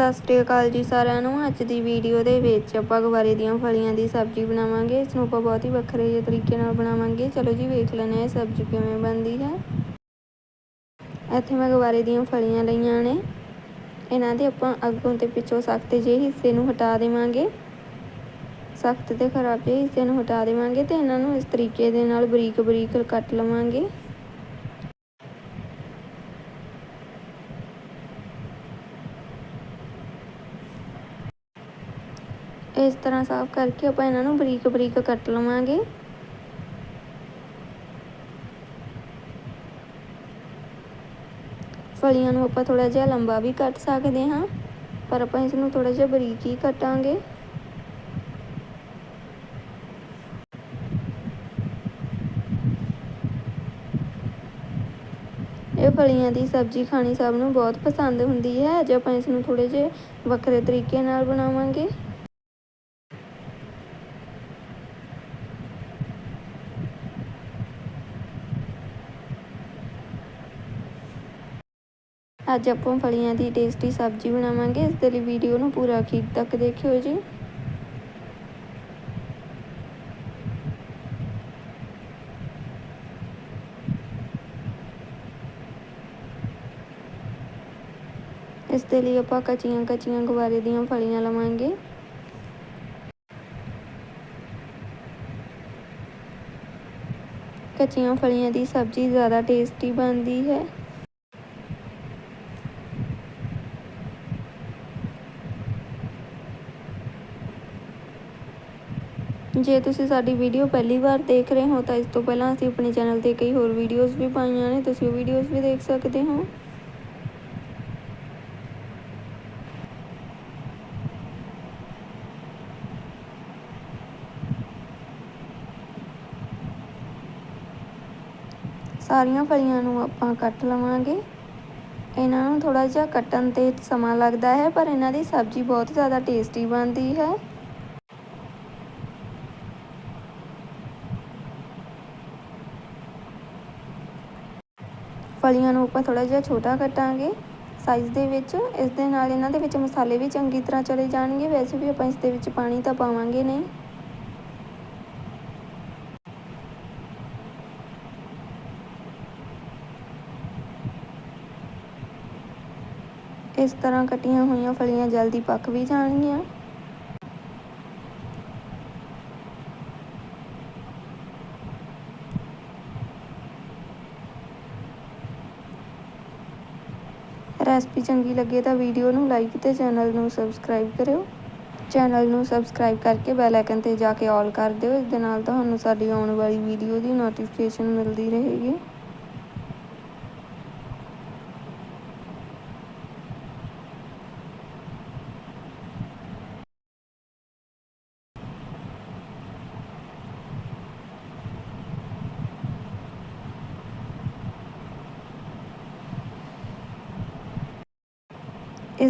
ਸਤਿ ਸ਼੍ਰੀ ਅਕਾਲ ਜੀ ਸਾਰਿਆਂ ਨੂੰ। ਅੱਜ ਦੀ ਵੀਡੀਓ ਦੇ ਵਿੱਚ ਆਪਾਂ ਗਵਾਰੇ ਦੀਆਂ ਫਲੀਆਂ ਦੀ ਸਬਜ਼ੀ ਬਣਾਵਾਂਗੇ। ਇਸ ਨੂੰ ਆਪਾਂ ਬਹੁਤ ਹੀ ਵੱਖਰੇ ਜਿਹੇ ਤਰੀਕੇ ਨਾਲ ਬਣਾਵਾਂਗੇ। ਚਲੋ ਜੀ, ਵੇਖ ਲੈਂਦੇ ਹਾਂ ਇਹ ਸਬਜ਼ੀ ਕਿਵੇਂ ਬਣਦੀ ਹੈ। ਇੱਥੇ ਮੈਂ ਗਵਾਰੇ ਦੀਆਂ ਫਲੀਆਂ ਲਈਆਂ ਨੇ। ਇਹਨਾਂ ਦੇ ਆਪਾਂ ਅੱਗੋਂ ਤੇ ਪਿੱਛੋਂ ਸਖਤ ਜਿਹੇ ਹਿੱਸੇ ਨੂੰ ਹਟਾ ਦੇਵਾਂਗੇ। ਸਖਤ ਤੇ ਖਰਾਬ ਜਿਹੇ ਹਿੱਸੇ ਨੂੰ ਹਟਾ ਦੇਵਾਂਗੇ ਤੇ ਇਹਨਾਂ ਨੂੰ ਇਸ ਤਰੀਕੇ ਦੇ ਨਾਲ ਬਰੀਕ ਬਰੀਕ ਕੱਟ ਲਵਾਂਗੇ। ਇਸ ਤਰ੍ਹਾਂ ਸਾਫ਼ ਕਰਕੇ ਆਪਾਂ ਇਹਨਾਂ ਨੂੰ ਬਰੀਕ ਬਰੀਕ ਕੱਟ ਲਵਾਂਗੇ। ਫਲੀਆਂ ਨੂੰ ਆਪਾਂ ਥੋੜਾ ਜਿਹਾ ਲੰਬਾ ਵੀ ਕੱਟ ਸਕਦੇ ਹਾਂ, ਪਰ ਆਪਾਂ ਇਸ ਨੂੰ ਥੋੜਾ ਜਿਹਾ ਬਰੀਕ ਹੀ ਕੱਟਾਂਗੇ। ਇਹ ਫਲੀਆਂ ਦੀ ਸਬਜ਼ੀ ਖਾਣੀ ਸਭ ਨੂੰ ਬਹੁਤ ਪਸੰਦ ਹੁੰਦੀ ਹੈ ਅੱਜ ਆਪਾਂ ਇਸ ਨੂੰ ਥੋੜੇ ਜਿਹਾ ਵੱਖਰੇ ਤਰੀਕੇ ਨਾਲ ਬਣਾਵਾਂਗੇ। ਅੱਜ ਆਪਾਂ ਫਲੀਆਂ ਦੀ ਟੇਸਟੀ ਸਬਜ਼ੀ ਬਣਾਵਾਂਗੇ। ਇਸ ਦੇ ਲਈ ਵੀਡੀਓ ਨੂੰ ਪੂਰਾ ਅਖੀਰ ਤੱਕ ਦੇਖਿਓ ਜੀ। ਇਸ ਦੇ ਲਈ ਆਪਾਂ ਕੱਚੀਆਂ ਕੱਚੀਆਂ ਗਵਾਰੇ ਦੀਆਂ ਫਲੀਆਂ ਲਵਾਂਗੇ। ਕੱਚੀਆਂ ਫਲੀਆਂ ਦੀ ਸਬਜ਼ੀ ਜ਼ਿਆਦਾ ਟੇਸਟੀ ਬਣਦੀ ਹੈ। ਜੇ ਤੁਸੀਂ ਸਾਡੀ ਵੀਡੀਓ ਪਹਿਲੀ ਵਾਰ ਦੇਖ ਰਹੇ ਹੋ, ਤਾਂ ਇਸ ਤੋਂ ਪਹਿਲਾਂ ਅਸੀਂ ਆਪਣੇ ਚੈਨਲ ਤੇ ਕਈ ਹੋਰ ਵੀਡੀਓਜ਼ ਵੀ ਪਾਈਆਂ ਨੇ, ਤੁਸੀਂ ਉਹ ਵੀਡੀਓਜ਼ ਵੀ ਦੇਖ ਸਕਦੇ ਹੋ। ਸਾਰੀਆਂ ਫਲੀਆਂ ਨੂੰ ਆਪਾਂ ਕੱਟ ਲਵਾਂਗੇ। ਇਹਨਾਂ ਨੂੰ ਥੋੜਾ ਜਿਹਾ ਕੱਟਣ ਤੇ ਸਮਾਂ ਲੱਗਦਾ ਹੈ, ਪਰ ਇਹਨਾਂ ਦੀ ਸਬਜ਼ੀ ਬਹੁਤ ਜ਼ਿਆਦਾ ਟੇਸਟੀ ਬਣਦੀ ਹੈ। ਫਲੀਆਂ ਨੂੰ ਆਪਾਂ ਥੋੜਾ ਜਿਹਾ ਛੋਟਾ ਕੱਟਾਂਗੇ ਸਾਈਜ਼ ਦੇ ਵਿੱਚ। ਇਸ ਦੇ ਨਾਲ ਇਹਨਾਂ ਦੇ ਵਿੱਚ ਮਸਾਲੇ ਵੀ ਚੰਗੀ ਤਰ੍ਹਾਂ ਚਲੇ ਜਾਣਗੇ। ਵੈਸੇ ਵੀ ਆਪਾਂ ਇਸ ਦੇ ਵਿੱਚ ਪਾਣੀ ਤਾਂ ਪਾਵਾਂਗੇ ਨਹੀਂ। ਇਸ ਤਰ੍ਹਾਂ ਕੱਟੀਆਂ ਹੋਈਆਂ ਫਲੀਆਂ ਜਲਦੀ ਪੱਕ ਵੀ ਜਾਣਗੀਆਂ। ਰੈਸਪੀ ਚੰਗੀ ਲੱਗੇ ਤਾਂ ਵੀਡੀਓ ਨੂੰ ਲਾਈਕ ਤੇ ਚੈਨਲ ਨੂੰ ਸਬਸਕ੍ਰਾਈਬ ਕਰਿਓ। ਚੈਨਲ ਨੂੰ ਸਬਸਕ੍ਰਾਈਬ ਕਰਕੇ ਬੈਲ ਆਈਕਨ ਤੇ ਜਾ ਕੇ ਆਲ ਕਰ ਦਿਓ। ਇਸ ਦੇ ਨਾਲ ਤੁਹਾਨੂੰ ਸਾਡੀ ਆਉਣ ਵਾਲੀ ਵੀਡੀਓ ਦੀ ਨੋਟੀਫਿਕੇਸ਼ਨ ਮਿਲਦੀ ਰਹੇਗੀ।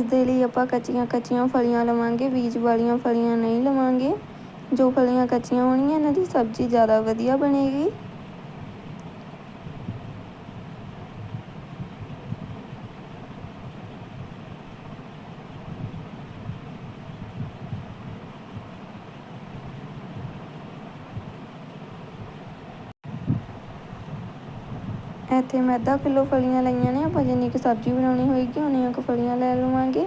ਇਸ ਦੇ ਲਈ ਆਪਾਂ ਕੱਚੀਆਂ ਕੱਚੀਆਂ ਫਲੀਆਂ ਲਵਾਂਗੇ, ਬੀਜ ਵਾਲੀਆਂ ਫਲੀਆਂ ਨਹੀਂ ਲਵਾਂਗੇ। ਜੋ ਫਲੀਆਂ ਕੱਚੀਆਂ ਹੋਣਗੀਆਂ, ਇਹਨਾਂ ਦੀ ਸਬਜ਼ੀ ਜ਼ਿਆਦਾ ਵਧੀਆ ਬਣੇਗੀ। ਇੱਥੇ ਮੈਂ ਅੱਧਾ ਕਿਲੋ ਫਲੀਆਂ ਲਈਆਂ ਨੇ, ਆਪਾਂ ਜਿੰਨੀ ਕੁ ਸਬਜ਼ੀ ਬਣਾਉਣੀ ਹੋਏਗੀ, ਉਨੀਆਂ ਕੁ ਫਲੀਆਂ ਲੈ ਲਵਾਂਗੇ।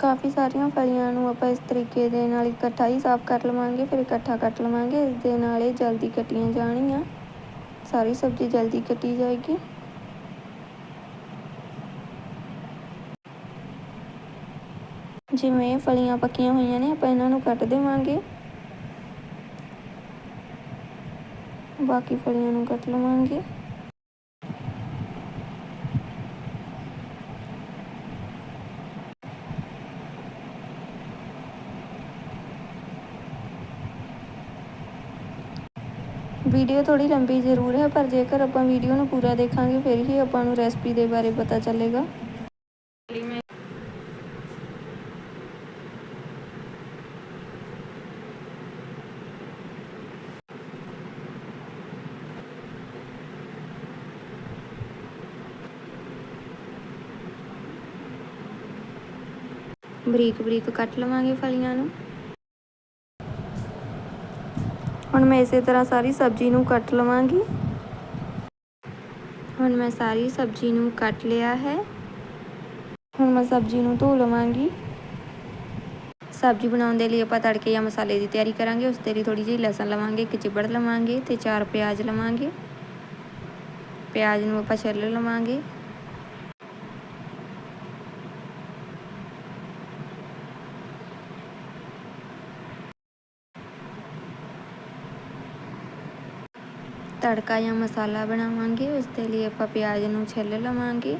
ਕਾਫੀ ਸਾਰੀਆਂ ਫਲੀਆਂ ਨੂੰ ਆਪਾਂ ਇਸ ਤਰੀਕੇ ਦੇ ਨਾਲ ਇਕੱਠਾ ਹੀ ਸਾਫ਼ ਕਰ ਲਵਾਂਗੇ, ਫਿਰ ਇਕੱਠਾ ਕੱਟ ਲਵਾਂਗੇ, ਇਸ ਦੇ ਨਾਲ ਇਹ ਜਲਦੀ ਕੱਟੀਆਂ ਜਾਣਗੀਆਂ। ਸਾਰੀ ਸਬਜ਼ੀ ਜਲਦੀ ਕੱਟੀ ਜਾਏਗੀ। ਜਿਵੇਂ ਫਲੀਆਂ ਪੱਕੀਆਂ ਹੋਈਆਂ ਨੇ, ਆਪਾਂ ਇਹਨਾਂ ਨੂੰ ਕੱਟ ਦੇਵਾਂਗੇ। ਬਾਕੀ ਫਲੀਆਂ ਨੂੰ ਕੱਟ ਲਵਾਂਗੇ। ਵੀਡੀਓ ਥੋੜੀ ਲੰਬੀ ਜ਼ਰੂਰ ਹੈ, ਪਰ ਜੇਕਰ ਆਪਾਂ ਵੀਡੀਓ ਨੂੰ ਪੂਰਾ ਦੇਖਾਂਗੇ, ਫਿਰ ਹੀ ਆਪਾਂ ਨੂੰ ਰੈਸਪੀ ਦੇ ਬਾਰੇ ਪਤਾ ਚੱਲੇਗਾ। ਬਰੀਕ ਬਰੀਕ ਕੱਟ ਲਵਾਂਗੇ ਫਲੀਆਂ ਨੂੰ। ਹੁਣ ਮੈਂ ਇਸੇ ਤਰ੍ਹਾਂ ਸਾਰੀ ਸਬਜ਼ੀ ਨੂੰ ਕੱਟ ਲਵਾਂਗੀ। ਹੁਣ ਮੈਂ ਸਾਰੀ ਸਬਜ਼ੀ ਨੂੰ ਕੱਟ ਲਿਆ ਹੈ। ਹੁਣ ਮੈਂ ਸਬਜ਼ੀ ਨੂੰ ਧੋ ਲਵਾਂਗੀ। ਸਬਜ਼ੀ ਬਣਾਉਣ ਦੇ ਲਈ ਆਪਾਂ ਤੜਕੇ ਜਾਂ ਮਸਾਲੇ ਦੀ ਤਿਆਰੀ ਕਰਾਂਗੇ, ਉਸ ਦੇ ਲਈ ਥੋੜੀ ਜਿਹੀ ਲਸਣ ਲਵਾਂਗੇ, ਇੱਕ ਚਿਬੜ ਲਵਾਂਗੇ ਤੇ ਚਾਰ ਪਿਆਜ਼ ਲਵਾਂਗੇ। ਪਿਆਜ਼ ਨੂੰ ਆਪਾਂ ਛਿੱਲ ਲਵਾਂਗੇ। ਤੜਕਾ ਜਾਂ ਮਸਾਲਾ ਬਣਾਵਾਂਗੇ, ਉਸ ਦੇ ਲਈ ਆਪਾਂ ਪਿਆਜ਼ ਨੂੰ ਛਿੱਲ ਲਵਾਂਗੇ।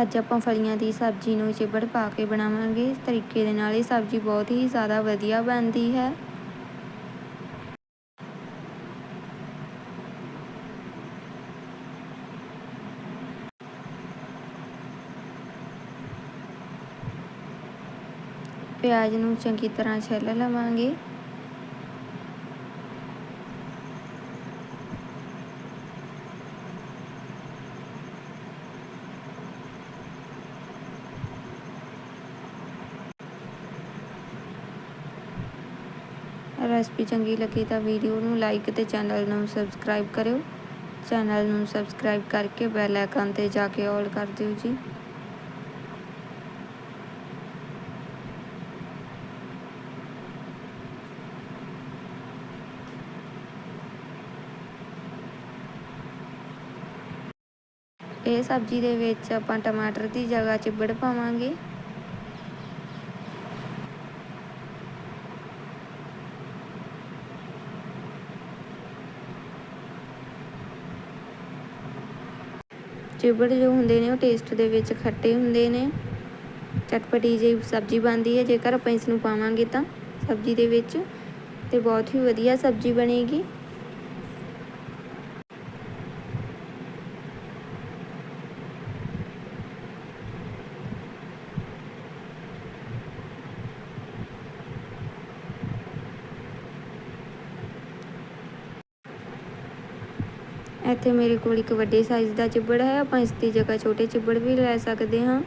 ਅੱਜ ਆਪਾਂ ਫਲੀਆਂ ਦੀ ਸਬਜ਼ੀ ਨੂੰ ਚਿਬੜ ਪਾ ਕੇ ਬਣਾਵਾਂਗੇ। ਇਸ ਤਰੀਕੇ ਦੇ ਨਾਲ ਇਹ ਸਬਜ਼ੀ ਬਹੁਤ ਹੀ ਜ਼ਿਆਦਾ ਵਧੀਆ ਬਣਦੀ ਹੈ। ਪਿਆਜ਼ ਨੂੰ ਚੰਗੀ ਤਰ੍ਹਾਂ ਛਿੱਲ ਲਵਾਂਗੇ। ਰੈਸਪੀ ਚੰਗੀ ਲੱਗੀ ਤਾਂ ਵੀਡੀਓ ਨੂੰ ਲਾਈਕ ਤੇ ਚੈਨਲ ਨੂੰ ਸਬਸਕ੍ਰਾਈਬ ਕਰਿਓ। ਚੈਨਲ ਨੂੰ ਸਬਸਕ੍ਰਾਈਬ ਕਰਕੇ ਬੈਲ ਆਈਕਨ ਤੇ ਜਾ ਕੇ ਆਲ ਕਰ ਦਿਓ ਜੀ। ਇਹ ਸਬਜ਼ੀ ਦੇ ਵਿੱਚ ਆਪਾਂ ਟਮਾਟਰ ਦੀ ਜਗ੍ਹਾ ਚਿੱਬੜ ਪਾਵਾਂਗੇ। ਚਿਬੜ ਜੋ ਹੁੰਦੇ ਨੇ ਉਹ ਟੇਸਟ ਦੇ ਵਿੱਚ ਖੱਟੇ ਹੁੰਦੇ ਨੇ। ਚਟਪਟੀ ਜਿਹੀ ਸਬਜ਼ੀ ਬਣਦੀ ਹੈ, ਜੇਕਰ ਆਪਾਂ ਇਸ ਨੂੰ ਪਾਵਾਂਗੇ ਤਾਂ ਸਬਜ਼ੀ ਦੇ ਵਿੱਚ। ਤੇ ਬਹੁਤ ਹੀ ਵਧੀਆ ਸਬਜ਼ੀ ਬਣੇਗੀ। ਇੱਥੇ ਮੇਰੇ ਕੋਲ ਇੱਕ ਵੱਡੇ ਸਾਈਜ਼ ਦਾ ਚਿੱਬੜ ਹੈ। ਆਪਾਂ ਇਸ ਦੀ ਜਗ੍ਹਾ ਛੋਟੇ ਚਿੱਬੜ ਵੀ ਲੈ ਸਕਦੇ ਹਾਂ।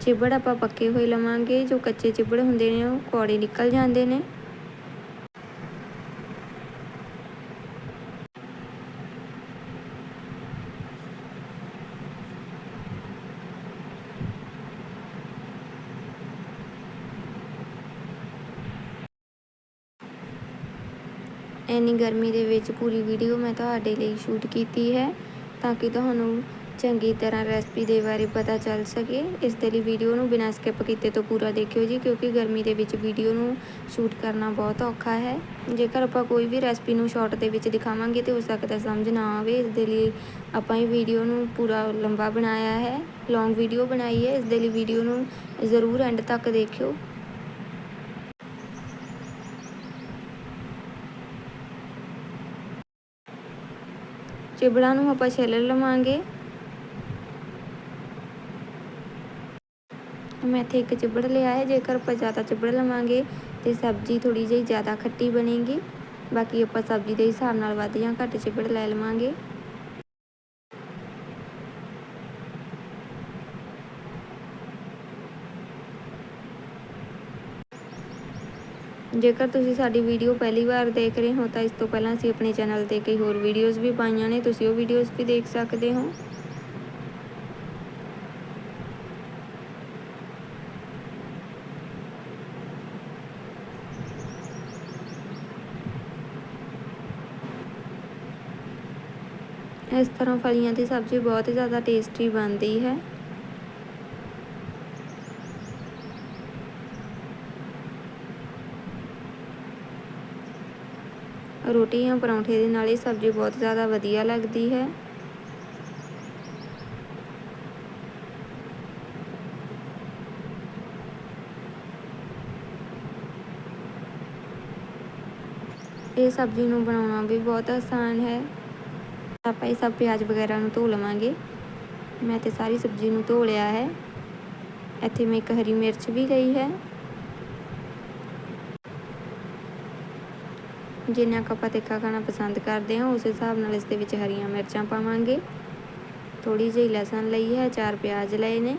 ਚਿੱਬੜ ਆਪਾਂ ਪੱਕੇ ਹੋਏ ਲਵਾਂਗੇ। ਜੋ ਕੱਚੇ ਚਿੱਬੜ ਹੁੰਦੇ ਨੇ, ਉਹ ਕੌੜੇ ਨਿਕਲ ਜਾਂਦੇ ਨੇ। ਇੰਨੀ ਗਰਮੀ ਦੇ ਵਿੱਚ ਪੂਰੀ ਵੀਡੀਓ ਮੈਂ ਤੁਹਾਡੇ ਲਈ ਸ਼ੂਟ ਕੀਤੀ ਹੈ ਤਾਂ ਕਿ ਤੁਹਾਨੂੰ ਚੰਗੀ ਤਰ੍ਹਾਂ ਰੈਸਪੀ ਦੇ ਬਾਰੇ ਪਤਾ ਚੱਲ ਸਕੇ। ਇਸ ਦੇ ਲਈ ਵੀਡੀਓ ਨੂੰ ਬਿਨਾਂ ਸਕਿਪ ਕੀਤੇ ਤੋਂ ਪੂਰਾ ਦੇਖਿਓ ਜੀ, ਕਿਉਂਕਿ ਗਰਮੀ ਦੇ ਵਿੱਚ ਵੀਡੀਓ ਨੂੰ ਸ਼ੂਟ ਕਰਨਾ ਬਹੁਤ ਔਖਾ ਹੈ। ਜੇਕਰ ਆਪਾਂ ਕੋਈ ਵੀ ਰੈਸਪੀ ਨੂੰ ਸ਼ਾਰਟ ਦੇ ਵਿੱਚ ਦਿਖਾਵਾਂਗੇ ਤੇ ਹੋ ਸਕਦਾ ਸਮਝ ਨਾ ਆਵੇ, ਇਸ ਦੇ ਲਈ ਆਪਾਂ ਇਹ ਵੀਡੀਓ ਨੂੰ ਪੂਰਾ ਲੰਬਾ ਬਣਾਇਆ ਹੈ ਲੌਂਗ ਵੀਡੀਓ ਬਣਾਈ ਹੈ। ਇਸ ਦੇ ਲਈ ਵੀਡੀਓ ਨੂੰ ਜ਼ਰੂਰ ਐਂਡ ਤੱਕ ਦੇਖਿਓ। ਚਿਬੜਾਂ ਨੂੰ ਆਪਾਂ ਛਿੱਲ ਲਵਾਂਗੇ। ਮੈਂ ਇੱਥੇ ਇੱਕ ਚਿਬੜ ਲਿਆ ਹੈ, ਜੇਕਰ ਆਪਾਂ ਜ਼ਿਆਦਾ ਚਿਬੜ ਲਵਾਂਗੇ ਤੇ ਸਬਜ਼ੀ ਥੋੜੀ ਜਿਹੀ ਜ਼ਿਆਦਾ ਖੱਟੀ ਬਣੇਗੀ। ਬਾਕੀ ਆਪਾਂ ਸਬਜ਼ੀ ਦੇ ਹਿਸਾਬ ਨਾਲ ਵੱਧ ਜਾਂ ਘੱਟ ਚਿਬੜ ਲੈ ਲਵਾਂਗੇ। ਜੇਕਰ ਤੁਸੀਂ ਸਾਡੀ ਵੀਡੀਓ ਪਹਿਲੀ ਵਾਰ ਦੇਖ ਰਹੇ ਹੋ ਤਾਂ ਇਸ ਤੋਂ ਪਹਿਲਾਂ ਅਸੀਂ ਆਪਣੇ ਚੈਨਲ ਤੇ ਕਈ ਹੋਰ ਵੀਡੀਓਜ਼ ਵੀ ਪਾਈਆਂ ਨੇ, ਤੁਸੀਂ ਉਹ ਵੀਡੀਓਜ਼ ਵੀ ਦੇਖ ਸਕਦੇ ਹੋ। ਇਸ ਤਰ੍ਹਾਂ ਫਲੀਆਂ ਦੀ ਸਬਜ਼ੀ ਬਹੁਤ ਹੀ ਜ਼ਿਆਦਾ ਟੇਸਟੀ ਬਣਦੀ ਹੈ। ਰੋਟੀ ਜਾਂ ਪਰੌਂਠੇ ਦੇ ਨਾਲ ਇਹ ਸਬਜ਼ੀ ਬਹੁਤ ਜ਼ਿਆਦਾ ਵਧੀਆ ਲੱਗਦੀ ਹੈ। ਇਹ ਸਬਜ਼ੀ ਨੂੰ ਬਣਾਉਣਾ ਵੀ ਬਹੁਤ ਆਸਾਨ ਹੈ। ਆਪਾਂ ਇਹ ਸਭ ਪਿਆਜ਼ ਵਗੈਰਾ ਨੂੰ ਧੋ ਲਵਾਂਗੇ। ਮੈਂ ਤੇ ਸਾਰੀ ਸਬਜ਼ੀ ਨੂੰ ਧੋ ਲਿਆ ਹੈ। ਇੱਥੇ ਮੈਂ ਇੱਕ ਹਰੀ ਮਿਰਚ ਵੀ ਲਈ ਹੈ। ਜਿੰਨਾ ਕੁ ਆਪਾਂ ਤਿੱਖਾ ਖਾਣਾ ਪਸੰਦ ਕਰਦੇ ਹਾਂ, ਉਸ ਹਿਸਾਬ ਨਾਲ ਇਸ ਦੇ ਵਿੱਚ ਹਰੀਆਂ ਮਿਰਚਾਂ ਪਾਵਾਂਗੇ। ਥੋੜੀ ਜਿਹੀ ਲਸਣ ਲਈ ਹੈ, ਚਾਰ ਪਿਆਜ਼ ਲਏ ਨੇ।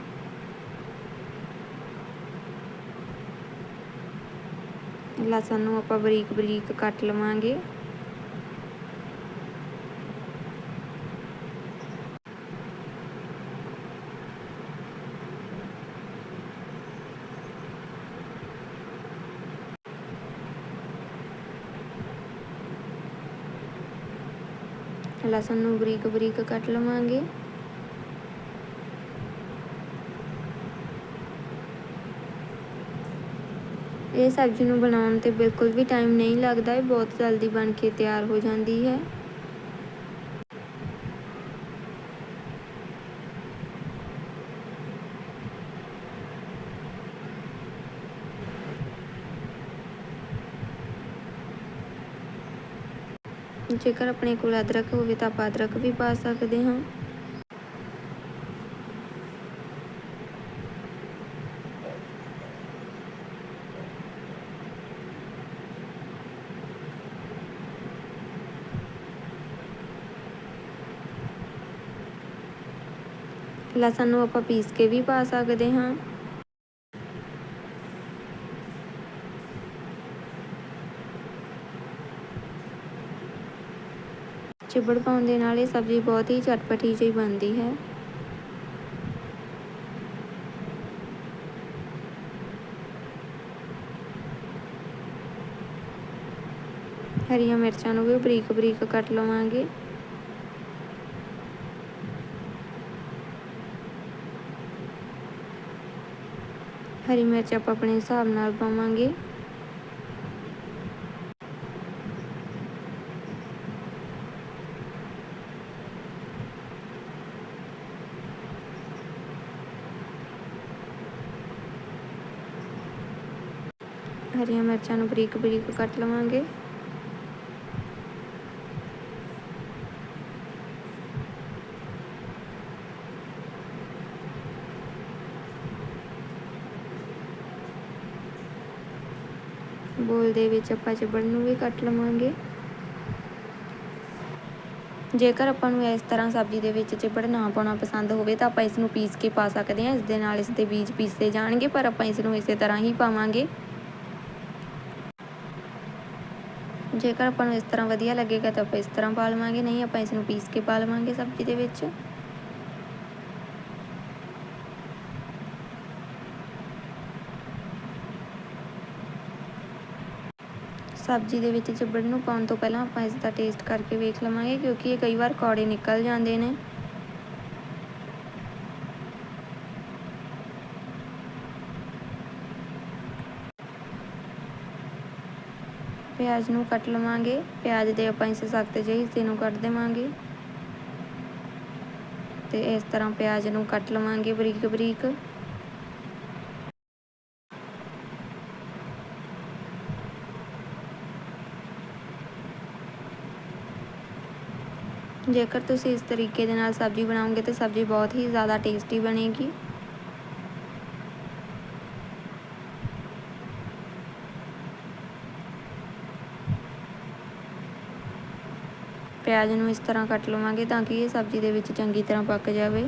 ਲਸਣ ਨੂੰ ਆਪਾਂ ਬਰੀਕ ਬਰੀਕ ਕੱਟ ਲਵਾਂਗੇ। ਲਸਣ ਨੂੰ ਬਰੀਕ ਬਰੀਕ ਕੱਟ ਲਵਾਂਗੇ। ਇਹ ਸਬਜ਼ੀ ਨੂੰ ਬਣਾਉਣ ਤੇ ਬਿਲਕੁਲ ਵੀ ਟਾਈਮ ਨਹੀਂ ਲੱਗਦਾ, ਇਹ ਬਹੁਤ ਜਲਦੀ ਬਣ ਕੇ ਤਿਆਰ ਹੋ ਜਾਂਦੀ ਹੈ। ਜੇਕਰ ਆਪਣੇ ਕੋਲ ਅਦਰਕ ਹੋਵੇ ਤਾਂ ਆਪਾਂ ਅਦਰਕ ਵੀ ਪਾ ਸਕਦੇ ਹਾਂ। ਲਸਣ ਨੂੰ ਆਪਾਂ ਪੀਸ ਕੇ ਵੀ ਪਾ ਸਕਦੇ ਹਾਂ। ਚਿਬੜ ਪਾਉਣ ਦੇ ਨਾਲ ਇਹ ਸਬਜ਼ੀ ਬਹੁਤ ਹੀ ਚਟਪਟੀ ਜਿਹੀ ਬਣਦੀ ਹੈ। ਹਰੀਆਂ ਮਿਰਚਾਂ ਨੂੰ ਵੀ ਬਰੀਕ ਬਰੀਕ ਕੱਟ ਲਵਾਂਗੇ। ਹਰੀ ਮਿਰਚ ਆਪਾਂ ਆਪਣੇ ਹਿਸਾਬ ਨਾਲ ਪਾਵਾਂਗੇ। ਹਰੀਆਂ ਮਿਰਚਾਂ ਨੂੰ ਬਰੀਕ ਬਰੀਕ ਕੱਟ ਲਵਾਂਗੇ। ਬੋਲ ਦੇ ਵਿੱਚ ਆਪਾਂ ਚਿਬੜ ਨੂੰ ਵੀ ਕੱਟ ਲਵਾਂਗੇ। ਜੇਕਰ ਆਪਾਂ ਨੂੰ ਇਸ ਤਰ੍ਹਾਂ ਸਬਜ਼ੀ ਦੇ ਵਿੱਚ ਚਿਬੜ ਨਾ ਪਾਉਣਾ ਪਸੰਦ ਹੋਵੇ ਤਾਂ ਆਪਾਂ ਇਸ ਨੂੰ ਪੀਸ ਕੇ ਪਾ ਸਕਦੇ ਹਾਂ। ਇਸ ਦੇ ਨਾਲ ਇਸ ਦੇ ਬੀਜ ਪੀਸੇ ਜਾਣਗੇ, ਪਰ ਆਪਾਂ ਇਸ ਨੂੰ ਇਸੇ ਤਰ੍ਹਾਂ ਹੀ ਪਾਵਾਂਗੇ। ਜੇਕਰ ਆਪਾਂ ਨੂੰ ਇਸ ਤਰ੍ਹਾਂ ਵਧੀਆ ਲੱਗੇਗਾ ਤਾਂ ਆਪਾਂ ਇਸ ਤਰ੍ਹਾਂ ਪਾ ਲਵਾਂਗੇ, ਨਹੀਂ ਆਪਾਂ ਇਸ ਨੂੰ ਪੀਸ ਕੇ ਪਾ ਲਵਾਂਗੇ ਸਬਜ਼ੀ ਦੇ ਵਿੱਚ। ਸਬਜ਼ੀ ਦੇ ਵਿੱਚ ਚਿਬੜ ਨੂੰ ਪਾਉਣ ਤੋਂ ਪਹਿਲਾਂ ਆਪਾਂ ਇਸ ਦਾ ਟੇਸਟ ਕਰਕੇ ਵੇਖ ਲਵਾਂਗੇ, ਕਿਉਂਕਿ ਇਹ ਕਈ ਵਾਰ ਕੌੜੇ ਨਿਕਲ ਜਾਂਦੇ ਨੇ। ਪਿਆਜ਼ ਨੂੰ ਕੱਟ ਲਵਾਂਗੇ। ਪਿਆਜ਼ ਦੇ ਆਪਾਂ ਇਸ ਸਖਤ ਜਿਹੇ ਹਿੱਸੇ ਨੂੰ ਕੱਟ ਦੇਵਾਂਗੇ। ਤੇ ਇਸ ਤਰ੍ਹਾਂ ਪਿਆਜ਼ ਨੂੰ ਕੱਟ ਲਵਾਂਗੇ ਬਰੀਕ ਬਰੀਕ। ਜੇਕਰ ਤੁਸੀਂ ਇਸ ਤਰੀਕੇ ਦੇ ਨਾਲ ਸਬਜ਼ੀ ਬਣਾਓਗੇ ਤਾਂ ਸਬਜ਼ੀ ਬਹੁਤ ਹੀ ਜ਼ਿਆਦਾ ਟੇਸਟੀ ਬਣੇਗੀ। ਪਿਆਜ਼ ਨੂੰ ਇਸ ਤਰ੍ਹਾਂ ਕੱਟ ਲਵਾਂਗੇ ਤਾਂ ਕਿ ਇਹ ਸਬਜ਼ੀ ਦੇ ਵਿੱਚ ਚੰਗੀ ਤਰ੍ਹਾਂ ਪੱਕ ਜਾਵੇ।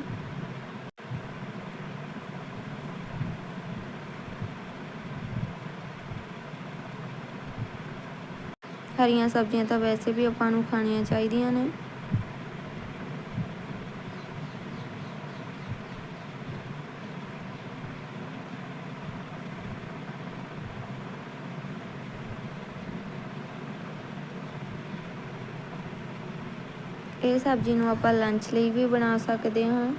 ਹਰੀਆਂ ਸਬਜ਼ੀਆਂ ਤਾਂ ਵੈਸੇ ਵੀ ਆਪਾਂ ਨੂੰ ਖਾਣੀਆਂ ਚਾਹੀਦੀਆਂ ਨੇ। ਇਹ ਸਬਜ਼ੀ ਨੂੰ ਆਪਾਂ ਲੰਚ ਲਈ ਵੀ ਬਣਾ ਸਕਦੇ ਹਾਂ।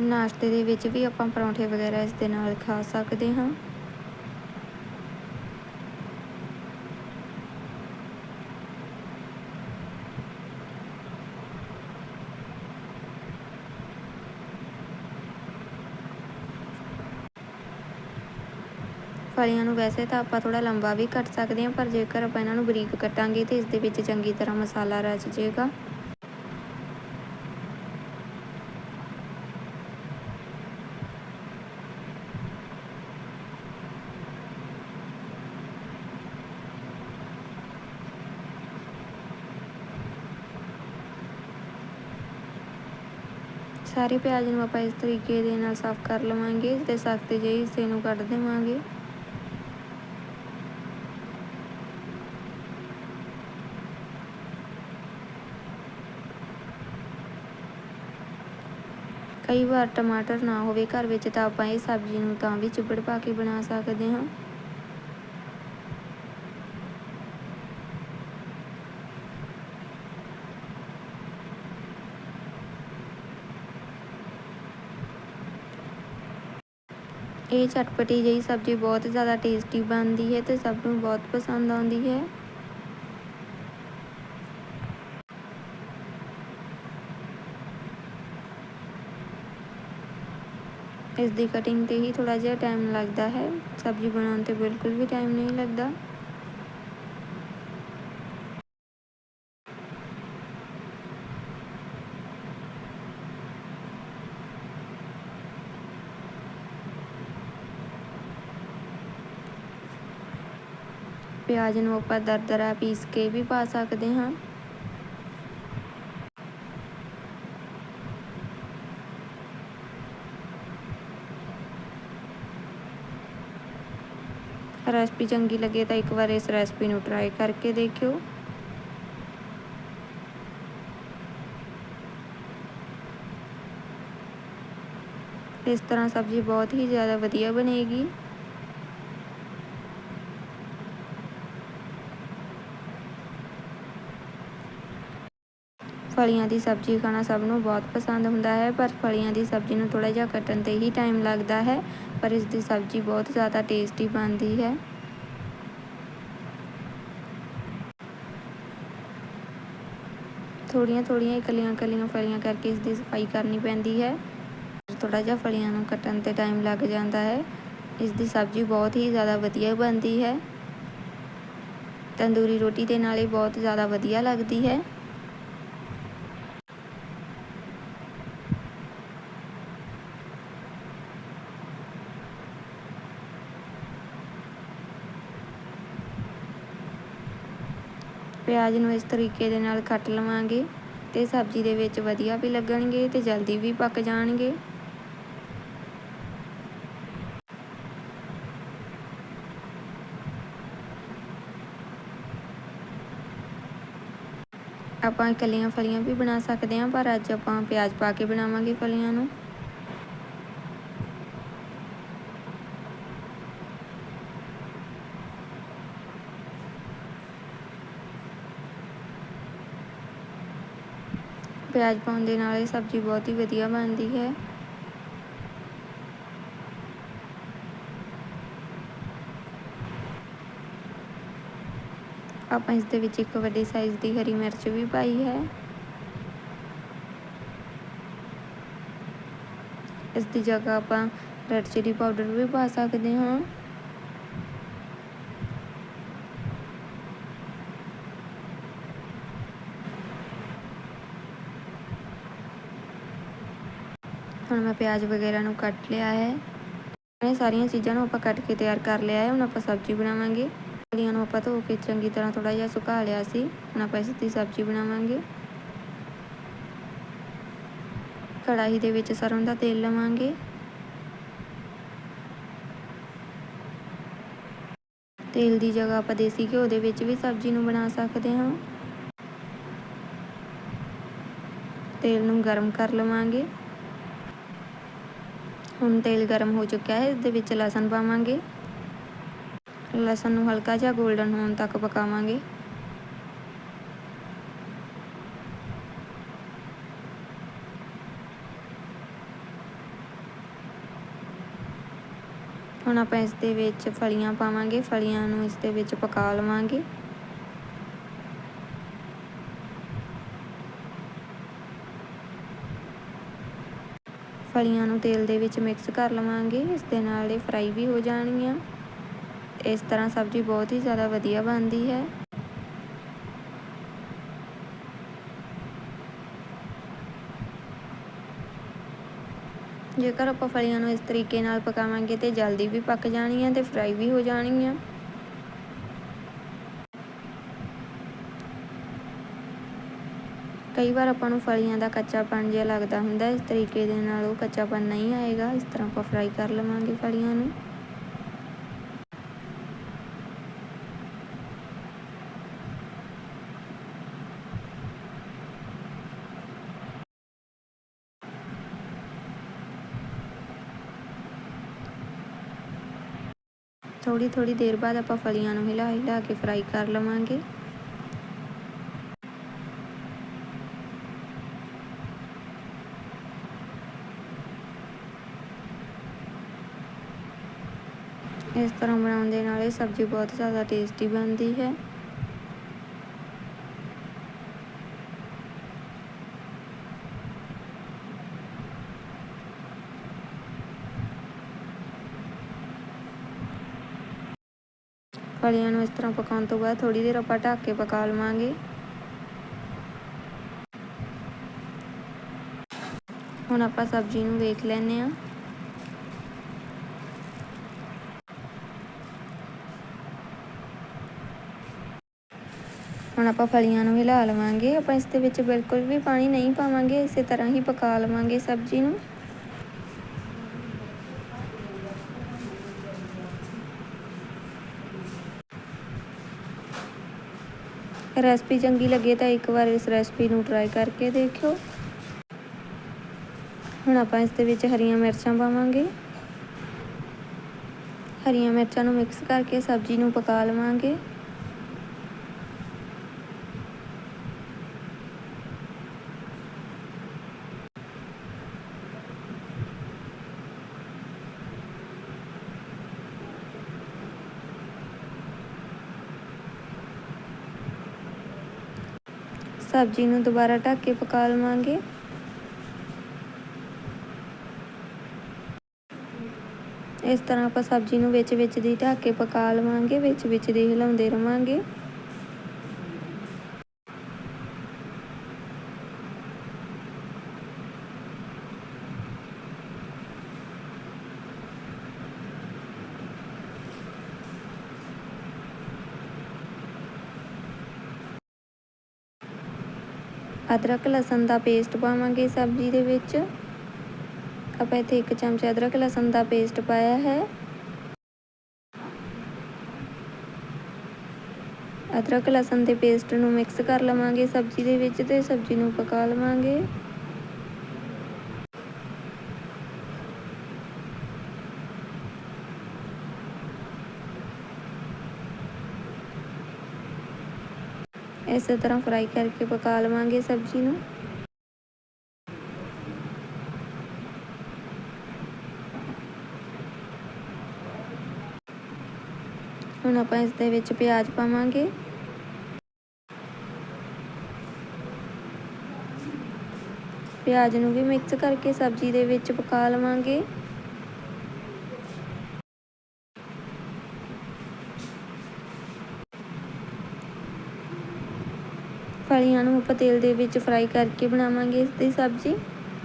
ਨਾਸ਼ਤੇ ਦੇ ਵਿੱਚ ਵੀ ਆਪਾਂ ਪਰੌਂਠੇ ਵਗੈਰਾ ਇਸ ਦੇ ਨਾਲ ਖਾ ਸਕਦੇ ਹਾਂ। ਫਲੀਆਂ ਨੂੰ ਵੈਸੇ ਤਾਂ ਆਪਾਂ ਥੋੜਾ ਲੰਬਾ ਵੀ ਕੱਟ ਸਕਦੇ ਹਾਂ, ਪਰ ਜੇਕਰ ਆਪਾਂ ਇਹਨਾਂ ਨੂੰ ਬਰੀਕ ਕੱਟਾਂਗੇ ਤੇ ਇਸ ਦੇ ਵਿੱਚ ਚੰਗੀ ਤਰ੍ਹਾਂ ਮਸਾਲਾ ਰਚ ਜਾਏਗਾ ਸਾਰੇ ਪਿਆਜ਼ ਨੂੰ ਆਪਾਂ ਇਸ ਤਰੀਕੇ ਦੇ ਨਾਲ ਸਾਫ਼ ਕਰ ਲਵਾਂਗੇ ਤੇ ਸਖਤ ਜਿਹੇ ਹਿੱਸੇ ਨੂੰ ਕੱਢ ਦੇਵਾਂਗੇ। ਕਈ ਵਾਰ ਟਮਾਟਰ ਨਾ ਹੋਵੇ ਘਰ ਵਿੱਚ ਤਾਂ ਆਪਾਂ ਇਹ ਸਬਜ਼ੀ ਨੂੰ ਤਾਂ ਵੀ ਚੁੱਪੜ ਪਾ ਕੇ ਬਣਾ ਸਕਦੇ ਹਾਂ। ਇਹ ਚਟਪਟੀ ਜਿਹੀ ਸਬਜ਼ੀ ਬਹੁਤ ਜ਼ਿਆਦਾ ਟੇਸਟੀ ਬਣਦੀ ਹੈ ਤੇ ਸਭ ਨੂੰ ਬਹੁਤ ਪਸੰਦ ਆਉਂਦੀ ਹੈ। ਇਸ ਦੀ ਕਟਿੰਗ ਤੇ ਹੀ ਥੋੜਾ ਜਿਹਾ ਟਾਈਮ ਲੱਗਦਾ ਹੈ। ਸਬਜ਼ੀ ਬਣਾਉਣ ਤੇ ਬਿਲਕੁਲ ਵੀ ਟਾਈਮ ਨਹੀਂ ਲੱਗਦਾ। ਪਿਆਜ਼ ਨੂੰ ਆਪਾਂ ਦਰਦਰਾ ਪੀਸ ਕੇ ਵੀ ਪਾ ਸਕਦੇ ਹਾਂ। ਰੈਸਪੀ ਚੰਗੀ ਲੱਗੇ ਤਾਂ ਇੱਕ ਵਾਰ ਇਸ ਰੈਸਪੀ ਨੂੰ ਟਰਾਈ ਕਰਕੇ ਦੇਖਿਓ ਇਸ ਤਰ੍ਹਾਂ ਸਬਜ਼ੀ ਬਹੁਤ ਹੀ ਜ਼ਿਆਦਾ ਵਧੀਆ ਬਣੇਗੀ ਫਲੀਆਂ ਦੀ ਸਬਜ਼ੀ ਖਾਣਾ ਸਭ ਨੂੰ ਬਹੁਤ ਪਸੰਦ ਹੁੰਦਾ ਹੈ, ਪਰ ਫਲੀਆਂ ਦੀ ਸਬਜ਼ੀ ਨੂੰ ਥੋੜਾ ਜਿਹਾ ਕੱਟਣ ਤੇ ਹੀ ਟਾਈਮ ਲੱਗਦਾ ਹੈ, ਪਰ ਇਸ ਦੀ ਸਬਜ਼ੀ ਬਹੁਤ ਜ਼ਿਆਦਾ ਟੇਸਟੀ ਬਣਦੀ ਹੈ। ਥੋੜੀਆਂ ਥੋੜੀਆਂ ਇਕੱਲੀਆਂ ਇਕੱਲੀਆਂ ਫਲੀਆਂ ਕਰਕੇ ਇਸ ਦੀ ਸਫ਼ਾਈ ਕਰਨੀ ਪੈਂਦੀ ਹੈ। ਥੋੜਾ ਜਿਹਾ ਫਲੀਆਂ ਨੂੰ ਕੱਟਣ ਤੇ ਟਾਈਮ ਲੱਗ ਜਾਂਦਾ ਹੈ। ਇਸ ਦੀ ਸਬਜ਼ੀ ਬਹੁਤ ਹੀ ਜ਼ਿਆਦਾ ਵਧੀਆ ਬਣਦੀ ਹੈ। ਤੰਦੂਰੀ ਰੋਟੀ ਦੇ ਨਾਲ ਇਹ ਬਹੁਤ ਜ਼ਿਆਦਾ ਵਧੀਆ ਲੱਗਦੀ ਹੈ। ਪਿਆਜ਼ ਨੂੰ ਇਸ ਤਰੀਕੇ ਦੇ ਨਾਲ ਕੱਟ ਲਵਾਂਗੇ ਤੇ ਸਬਜ਼ੀ ਦੇ ਵਿੱਚ ਵਧੀਆ ਵੀ ਲੱਗਣਗੇ ਤੇ ਜਲਦੀ ਵੀ ਪੱਕ ਜਾਣਗੇ। ਆਪਾਂ ਇਕੱਲੀਆਂ ਫਲੀਆਂ ਵੀ ਬਣਾ ਸਕਦੇ ਹਾਂ, ਪਰ ਅੱਜ ਆਪਾਂ ਪਿਆਜ਼ ਪਾ ਕੇ ਬਣਾਵਾਂਗੇ ਫਲੀਆਂ ਨੂੰ। ਪਿਆਜ਼ ਪਾਉਣ ਦੇ ਨਾਲ ਇਹ ਸਬਜ਼ੀ ਬਹੁਤ ਹੀ ਵਧੀਆ ਬਣਦੀ ਹੈ। ਆਪਾਂ ਇਸ ਦੇ ਵਿੱਚ ਇੱਕ ਵੱਡੇ ਸਾਈਜ਼ ਦੀ ਹਰੀ ਮਿਰਚ ਵੀ ਪਾਈ ਹੈ। ਇਸ ਦੀ ਜਗ੍ਹਾ ਆਪਾਂ ਰੈਡ ਚਿਲੀ ਪਾਊਡਰ ਵੀ ਪਾ ਸਕਦੇ ਹਾਂ। ਹੁਣ ਮੈਂ ਪਿਆਜ਼ ਵਗੈਰਾ ਨੂੰ ਕੱਟ ਲਿਆ ਹੈ। ਇਹ ਸਾਰੀਆਂ ਚੀਜ਼ਾਂ ਨੂੰ ਆਪਾਂ ਕੱਟ ਕੇ ਤਿਆਰ ਕਰ ਲਿਆ ਹੈ। ਹੁਣ ਆਪਾਂ ਸਬਜ਼ੀ ਬਣਾਵਾਂਗੇ। ਫਲੀਆਂ ਨੂੰ ਆਪਾਂ ਧੋ ਕੇ ਚੰਗੀ ਤਰ੍ਹਾਂ ਥੋੜਾ ਜਿਹਾ ਸੁਕਾ ਲਿਆ ਸੀ। ਹੁਣ ਆਪਾਂ ਇਸ ਦੀ ਸਬਜ਼ੀ ਬਣਾਵਾਂਗੇ। ਕੜਾਹੀ ਦੇ ਵਿੱਚ ਸਰੋਂ ਦਾ ਤੇਲ ਲਵਾਂਗੇ। ਤੇਲ ਦੀ ਜਗ੍ਹਾ ਆਪਾਂ ਦੇਸੀ ਘਿਓ ਦੇ ਵਿੱਚ ਵੀ ਸਬਜ਼ੀ ਨੂੰ ਬਣਾ ਸਕਦੇ ਹਾਂ। ਤੇਲ ਨੂੰ ਗਰਮ ਕਰ ਲਵਾਂਗੇ। ਹੁਣ ਤੇਲ ਗਰਮ ਹੋ ਚੁੱਕਿਆ ਹੈ ਇਸ ਦੇ ਵਿੱਚ ਲਸਣ ਪਾਵਾਂਗੇ। ਲਸਣ ਨੂੰ ਹਲਕਾ ਜਿਹਾ 골ਡਨ ਹੋਣ ਤੱਕ ਪਕਾਵਾਂਗੇ। ਹੁਣ ਆਪਾਂ ਇਸ ਦੇ ਵਿੱਚ ਫਲੀਆਂ ਪਾਵਾਂਗੇ, ਫਲੀਆਂ ਨੂੰ ਇਸ ਦੇ ਵਿੱਚ ਪਕਾ ਲਵਾਂਗੇ। ਫਲੀਆਂ ਨੂੰ ਤੇਲ ਦੇ ਵਿੱਚ ਮਿਕਸ ਕਰ ਲਵਾਂਗੇ, ਇਸ ਦੇ ਨਾਲ ਇਹ ਫਰਾਈ ਵੀ ਹੋ ਜਾਣਗੀਆਂ। ਇਸ ਤਰ੍ਹਾਂ ਸਬਜ਼ੀ ਬਹੁਤ ਹੀ ਜ਼ਿਆਦਾ ਵਧੀਆ ਬਣਦੀ ਹੈ। ਜੇਕਰ ਆਪਾਂ ਫਲੀਆਂ ਨੂੰ ਇਸ ਤਰੀਕੇ ਨਾਲ ਪਕਾਵਾਂਗੇ ਤੇ ਜਲਦੀ ਵੀ ਪੱਕ ਜਾਣੀਆਂ ਤੇ ਫਰਾਈ ਵੀ ਹੋ ਜਾਣਗੀਆਂ। ਕਈ ਵਾਰ ਆਪਾਂ ਨੂੰ ਫਲੀਆਂ ਦਾ ਕੱਚਾਪਣ ਜਿਹਾ ਲੱਗਦਾ ਹੁੰਦਾ, ਇਸ ਤਰੀਕੇ ਦੇ ਨਾਲ ਉਹ ਕੱਚਾਪਣ ਨਹੀਂ ਆਏਗਾ, ਇਸ ਤਰ੍ਹਾਂ ਆਪਾਂ ਫਰਾਈ ਕਰ ਲਵਾਂਗੇ ਫਲੀਆਂ ਨੂੰ। ਥੋੜੀ ਥੋੜੀ ਦੇਰ ਬਾਅਦ ਆਪਾਂ ਫਲੀਆਂ ਨੂੰ ਹਿਲਾ ਹਿਲਾ ਕੇ ਫਰਾਈ ਕਰ ਲਵਾਂਗੇ। ਇਸ ਤਰ੍ਹਾਂ ਬਣਾਉਣ ਦੇ ਨਾਲ ਇਹ ਸਬਜ਼ੀ ਬਹੁਤ ਜ਼ਿਆਦਾ ਟੇਸਟੀ ਬਣਦੀ ਹੈ। ਫਲੀਆਂ ਨੂੰ ਇਸ ਤਰ੍ਹਾਂ ਪਕਾਉਣ ਤੋਂ ਬਾਅਦ ਥੋੜੀ ਦੇਰ ਆਪਾਂ ਢੱਕ ਕੇ ਪਕਾ ਲਵਾਂਗੇ। ਹੁਣ ਆਪਾਂ ਸਬਜ਼ੀ ਨੂੰ ਵੇਖ ਲੈਨੇ ਆ ਹੁਣ ਆਪਾਂ ਫਲੀਆਂ ਨੂੰ ਹਿਲਾ ਲਵਾਂਗੇ। ਆਪਾਂ ਇਸ ਦੇ ਵਿੱਚ ਬਿਲਕੁਲ ਵੀ ਪਾਣੀ ਨਹੀਂ ਪਾਵਾਂਗੇ। ਇਸੇ ਤਰ੍ਹਾਂ ਹੀ ਪਕਾ ਲਵਾਂਗੇ ਸਬਜ਼ੀ ਨੂੰ। ਰੈਸਪੀ ਚੰਗੀ ਲੱਗੇ ਤਾਂ ਇੱਕ ਵਾਰ ਇਸ ਰੈਸਪੀ ਨੂੰ ਟਰਾਈ ਕਰਕੇ ਦੇਖਿਓ। ਹੁਣ ਆਪਾਂ ਇਸ ਦੇ ਵਿੱਚ ਹਰੀਆਂ ਮਿਰਚਾਂ ਪਾਵਾਂਗੇ। ਹਰੀਆਂ ਮਿਰਚਾਂ ਨੂੰ ਮਿਕਸ ਕਰਕੇ ਸਬਜ਼ੀ ਨੂੰ ਪਕਾ ਲਵਾਂਗੇ। ਸਬਜ਼ੀ ਨੂੰ ਦੁਬਾਰਾ ਢੱਕ ਕੇ ਪਕਾ ਲਵਾਂਗੇ। ਇਸ ਤਰ੍ਹਾਂ ਆਪਾਂ ਸਬਜ਼ੀ ਨੂੰ ਵਿੱਚ ਵਿੱਚ ਦੀ ਢੱਕ ਕੇ ਪਕਾ ਲਵਾਂਗੇ, ਵਿੱਚ ਵਿੱਚ ਦੀ ਹਿਲਾਉਂਦੇ ਰਵਾਂਗੇ। ਅਦਰਕ, ਲਸਣ ਦਾ ਪੇਸਟ ਪਾਵਾਂਗੇ ਸਬਜ਼ੀ ਦੇ ਵਿੱਚ। ਆਪਾਂ ਇੱਥੇ ਇੱਕ ਚਮਚ ਅਦਰਕ, ਲਸਣ ਦਾ ਪੇਸਟ ਪਾਇਆ ਹੈ। ਅਦਰਕ, ਲਸਣ ਦੇ ਪੇਸਟ ਨੂੰ ਮਿਕਸ ਕਰ ਲਵਾਂਗੇ ਸਬਜ਼ੀ ਦੇ ਵਿੱਚ ਤੇ ਸਬਜ਼ੀ ਨੂੰ ਪਕਾ ਲਵਾਂਗੇ। ਇਸੇ ਤਰ੍ਹਾਂ ਫਰਾਈ ਕਰਕੇ ਪਕਾ ਲਵਾਂਗੇ ਸਬਜ਼ੀ ਨੂੰ। ਹੁਣ ਆਪਾਂ ਇਸ ਦੇ ਵਿੱਚ ਪਿਆਜ਼ ਪਾਵਾਂਗੇ। ਪਿਆਜ਼ ਨੂੰ ਵੀ ਮਿਕਸ ਕਰਕੇ ਸਬਜ਼ੀ ਦੇ ਵਿੱਚ ਪਕਾ ਲਵਾਂਗੇ। ਫਲੀਆਂ ਨੂੰ ਆਪਾਂ ਤੇਲ ਦੇ ਵਿੱਚ ਫਰਾਈ ਕਰਕੇ ਬਣਾਵਾਂਗੇ ਇਸ ਦੀ ਸਬਜ਼ੀ।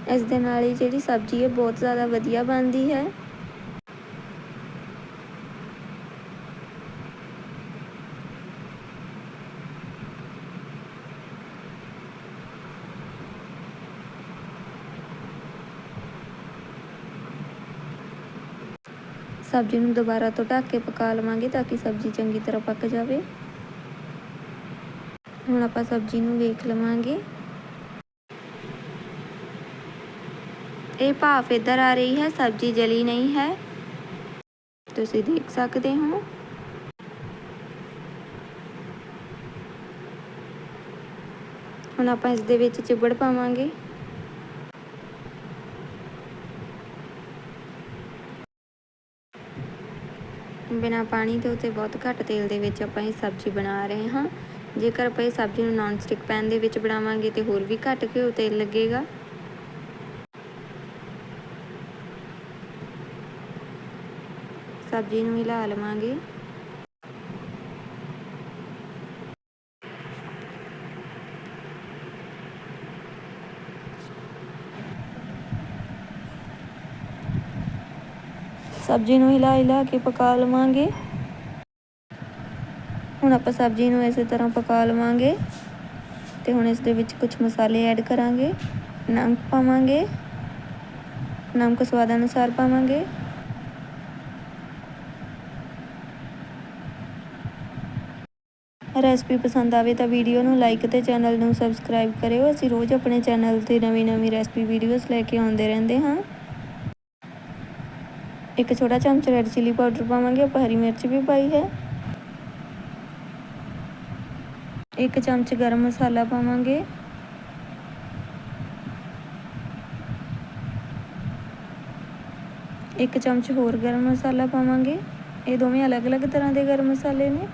ਇਸ ਦੇ ਨਾਲ ਹੀ ਜਿਹੜੀ ਸਬਜ਼ੀ ਹੈ, ਬਹੁਤ ਜ਼ਿਆਦਾ ਵਧੀਆ ਬਣਦੀ ਹੈ। ਸਬਜ਼ੀ ਨੂੰ ਦੁਬਾਰਾ ਤੋਂ ਢੱਕ ਕੇ ਪਕਾ ਲਵਾਂਗੇ ਤਾਂ ਕਿ ਸਬਜ਼ੀ ਚੰਗੀ ਤਰ੍ਹਾਂ ਪੱਕ ਜਾਵੇ। ਹੁਣ ਆਪਾਂ ਸਬਜ਼ੀ ਨੂੰ ਵੇਖ ਲਵਾਂਗੇ। ਇਹ ਭਾਫ ਇੱਧਰ ਆ ਰਹੀ ਹੈ, ਸਬਜ਼ੀ ਜਲੀ ਨਹੀਂ ਹੈ। ਤੁਸੀਂ ਦੇਖ ਸਕਦੇ ਹੋ। ਹੁਣ ਆਪਾਂ ਇਸ ਦੇ ਵਿੱਚ ਚਿਬੜ ਪਾਵਾਂਗੇ। ਬਿਨਾ ਪਾਣੀ ਦੇ ਉਤੇ ਬਹੁਤ ਘੱਟ ਤੇਲ ਦੇ ਵਿੱਚ ਆਪਾਂ ਇਹ ਸਬਜ਼ੀ ਬਣਾ ਰਹੇ ਹਾਂ। ਜੇਕਰ ਆਪਾਂ ਇਹ ਸਬਜ਼ੀ ਨੂੰ ਨਾਨ ਸਟਿਕ ਪੈਨ ਦੇ ਵਿੱਚ ਬਣਾਵਾਂਗੇ ਤੇ ਹੋਰ ਵੀ ਘੱਟ ਘਿਓ ਤੇਲ ਲੱਗੇਗਾ। ਸਬਜ਼ੀ ਨੂੰ ਹਿਲਾ ਲਵਾਂਗੇ। ਸਬਜ਼ੀ ਨੂੰ ਹਿਲਾ ਹਿਲਾ ਕੇ ਪਕਾ ਲਵਾਂਗੇ। ਹੁਣ ਆਪਾਂ ਸਬਜ਼ੀ ਨੂੰ ਇਸੇ ਤਰ੍ਹਾਂ ਪਕਾ ਲਵਾਂਗੇ ਤੇ ਹੁਣ ਇਸ ਦੇ ਵਿੱਚ ਕੁਝ ਮਸਾਲੇ ਐਡ ਕਰਾਂਗੇ। ਨਮਕ ਪਾਵਾਂਗੇ। ਨਮਕ ਸਵਾਦ ਅਨੁਸਾਰ ਪਾਵਾਂਗੇ। ਰੈਸਪੀ ਪਸੰਦ ਆਵੇ ਤਾਂ ਵੀਡੀਓ ਨੂੰ ਲਾਈਕ ਤੇ ਚੈਨਲ ਨੂੰ ਸਬਸਕ੍ਰਾਈਬ ਕਰਿਓ। ਅਸੀਂ ਰੋਜ਼ ਆਪਣੇ ਚੈਨਲ ਤੇ ਨਵੀਂ ਨਵੀਂ ਰੈਸਪੀ ਵੀਡੀਓਜ਼ ਲੈ ਕੇ ਆਉਂਦੇ ਰਹਿੰਦੇ ਹਾਂ। ਇੱਕ ਛੋਟਾ ਚਮਚ ਰੈਡ ਚਿੱਲੀ ਪਾਊਡਰ ਪਾਵਾਂਗੇ। ਆਪਾਂ ਹਰੀ ਮਿਰਚ ਵੀ ਪਾਈ ਹੈ। ਇੱਕ ਚਮਚ ਗਰਮ ਮਸਾਲਾ ਪਾਵਾਂਗੇ। ਇੱਕ ਚਮਚ ਹੋਰ ਗਰਮ ਮਸਾਲਾ ਪਾਵਾਂਗੇ। ਇਹ ਦੋਵੇਂ ਅਲੱਗ-ਅਲੱਗ ਤਰ੍ਹਾਂ ਦੇ ਗਰਮ ਮਸਾਲੇ ਨੇ।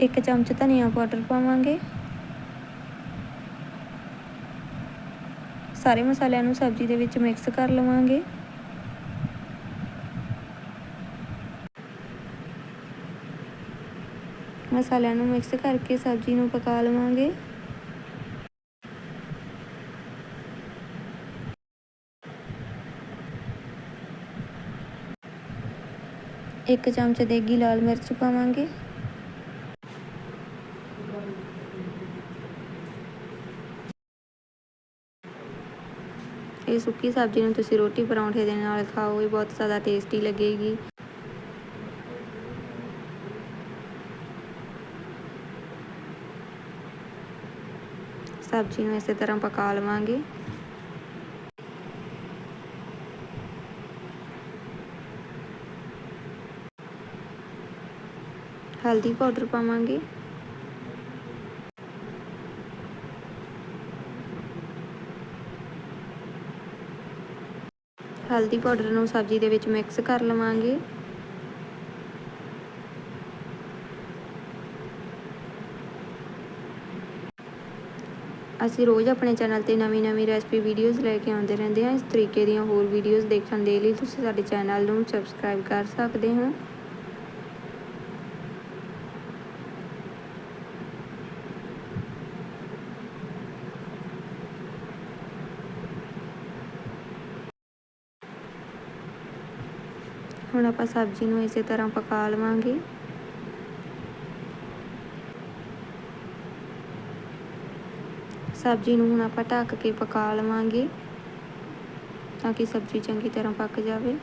ਇੱਕ ਚਮਚ ਧਨੀਆ ਪਾਊਡਰ ਪਾਵਾਂਗੇ। ਸਾਰੇ ਮਸਾਲਿਆਂ ਨੂੰ ਸਬਜ਼ੀ ਦੇ ਵਿੱਚ ਮਿਕਸ ਕਰ ਲਵਾਂਗੇ। ਮਸਾਲਿਆਂ ਨੂੰ ਮਿਕਸ ਕਰਕੇ ਸਬਜ਼ੀ ਨੂੰ ਪਕਾ ਲਵਾਂਗੇ। ਇੱਕ ਚਮਚ ਦੇਗੀ ਲਾਲ ਮਿਰਚ ਪਾਵਾਂਗੇ। ਇਹ ਸੁੱਕੀ ਸਬਜ਼ੀ ਨੂੰ ਤੁਸੀਂ ਰੋਟੀ ਪਰੌਂਠੇ ਦੇ ਨਾਲ ਖਾਓ ਇਹ ਬਹੁਤ ਜ਼ਿਆਦਾ ਟੇਸਟੀ ਲੱਗੇਗੀ। ਸਬਜ਼ੀ ਨੂੰ ਇਸੇ ਤਰ੍ਹਾਂ ਪਕਾ ਲਵਾਂਗੇ। ਹਲਦੀ ਪਾਊਡਰ ਪਾਵਾਂਗੇ। ਹਲਦੀ ਪਾਊਡਰ ਨੂੰ ਸਬਜ਼ੀ ਦੇ ਵਿੱਚ ਮਿਕਸ ਕਰ ਲਵਾਂਗੇ। ਅਸੀਂ ਰੋਜ਼ ਆਪਣੇ ਚੈਨਲ ਤੇ ਨਵੀਂ-ਨਵੀਂ ਰੈਸਪੀ ਵੀਡੀਓਜ਼ ਲੈ ਕੇ ਆਉਂਦੇ ਰਹਿੰਦੇ ਹਾਂ। ਇਸ ਤਰੀਕੇ ਦੀਆਂ ਹੋਰ ਵੀਡੀਓਜ਼ ਦੇਖਣ ਦੇ ਲਈ ਤੁਸੀਂ ਸਾਡੇ ਚੈਨਲ ਨੂੰ ਸਬਸਕ੍ਰਾਈਬ ਕਰ ਸਕਦੇ ਹੋ। ਹੁਣ ਆਪਾਂ ਸਬਜ਼ੀ ਨੂੰ ਇਸੇ ਤਰ੍ਹਾਂ ਪਕਾ ਲਵਾਂਗੇ। ਸਬਜ਼ੀ ਨੂੰ ਹੁਣ ਆਪਾਂ ਢੱਕ ਕੇ ਪਕਾ ਲਵਾਂਗੇ ਤਾਂ ਕਿ ਸਬਜ਼ੀ ਚੰਗੀ ਤਰ੍ਹਾਂ ਪੱਕ ਜਾਵੇ।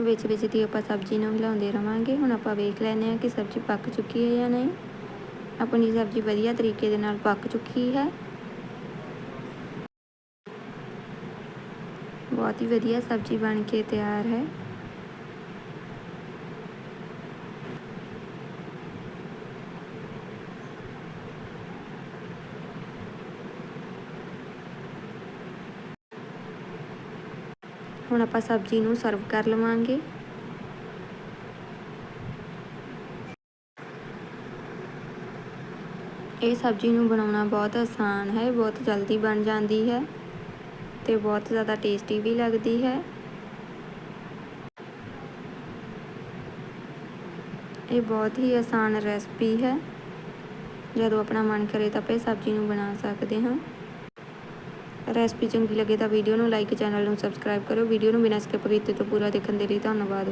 ਵਿੱਚ ਵਿੱਚ ਦੀ ਆਪਾਂ ਸਬਜ਼ੀ ਨੂੰ ਹਿਲਾਉਂਦੇ ਰਵਾਂਗੇ। ਹੁਣ ਆਪਾਂ ਵੇਖ ਲੈਨੇ ਆ ਕਿ ਸਬਜ਼ੀ ਪੱਕ ਚੁੱਕੀ ਹੈ ਜਾਂ ਨਹੀਂ। ਆਪਣੀ ਸਬਜ਼ੀ ਵਧੀਆ ਤਰੀਕੇ ਦੇ ਨਾਲ ਪੱਕ ਚੁੱਕੀ ਹੈ। ਬਹੁਤ ਹੀ ਵਧੀਆ ਸਬਜ਼ੀ ਬਣ ਕੇ ਤਿਆਰ ਹੈ। ਹੁਣ ਆਪਾਂ ਸਬਜ਼ੀ ਨੂੰ ਸਰਵ ਕਰ ਲਵਾਂਗੇ। ਇਹ ਸਬਜ਼ੀ ਨੂੰ ਬਣਾਉਣਾ ਬਹੁਤ ਆਸਾਨ ਹੈ, ਬਹੁਤ ਜਲਦੀ ਬਣ ਜਾਂਦੀ ਹੈ ਤੇ ਬਹੁਤ ਜ਼ਿਆਦਾ ਟੇਸਟੀ ਵੀ ਲੱਗਦੀ ਹੈ। ਇਹ ਬਹੁਤ ਹੀ ਆਸਾਨ ਰੈਸਪੀ ਹੈ। ਜਦੋਂ ਆਪਣਾ ਮਨ ਕਰੇ ਤਾਂ ਆਪਾਂ ਸਬਜ਼ੀ ਨੂੰ ਬਣਾ ਸਕਦੇ ਹਾਂ। ਰੈਸਪੀ ਚੰਗੀ ਲੱਗੇ ਤਾਂ ਵੀਡੀਓ ਨੂੰ ਲਾਈਕ, ਚੈਨਲ ਨੂੰ ਸਬਸਕ੍ਰਾਈਬ ਕਰੋ ਵੀਡੀਓ ਨੂੰ ਬਿਨਾਂ ਸਕਿਪ ਕੀਤੇ ਤੋਂ ਪੂਰਾ ਦੇਖਣ ਦੇ ਲਈ ਧੰਨਵਾਦ।